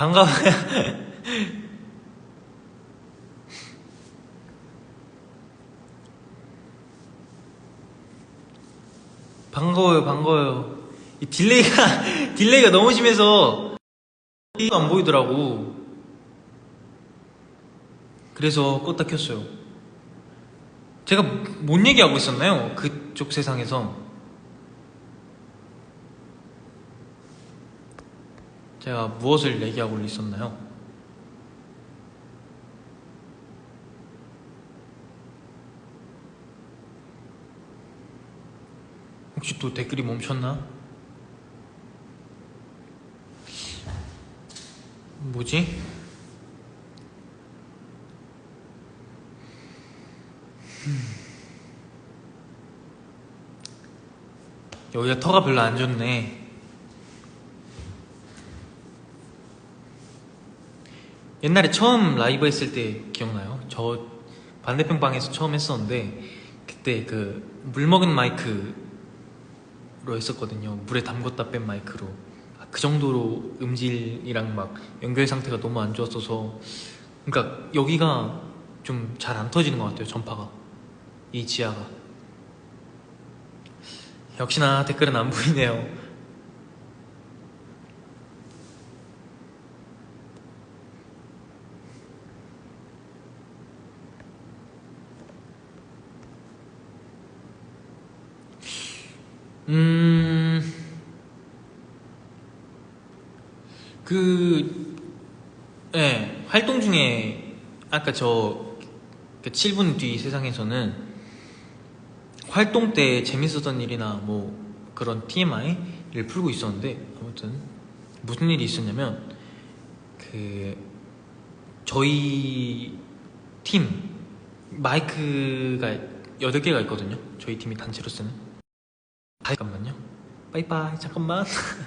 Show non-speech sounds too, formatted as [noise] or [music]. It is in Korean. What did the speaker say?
반가워요. [laughs] 반가워요, 반가워요. 이 딜레이가, [laughs] 딜레이가 너무 심해서 안 보이더라고. 그래서 껐다 켰어요. 제가 뭔 얘기하고 있었나요? 그쪽 세상에서. 제가 무엇을 얘기하고 있었나요? 혹시 또 댓글이 멈췄나? 뭐지? 여기가 터가 별로 안 좋네. 옛날에 처음 라이브 했을 때 기억나요? 저 반대편 방에서 처음 했었는데 그때 그 물 먹은 마이크로 했었거든요. 물에 담궜다 뺀 마이크로. 아, 그 정도로 음질이랑 막 연결 상태가 너무 안 좋았어서 그러니까 여기가 좀 잘 안 터지는 것 같아요. 전파가 이 지하가. 역시나 댓글은 안 보이네요. 음, 그, 예, 활동 중에 아까 저그 7분 뒤 세상에서는 활동 때 재밌었던 일이나 뭐 그런 TMI를 풀고 있었는데 아무튼 무슨 일이 있었냐면 그 저희 팀 마이크가 8개가 있거든요. 저희 팀이 단체로 쓰는. 아, 잠깐만요. 빠이빠이 잠깐만 [laughs]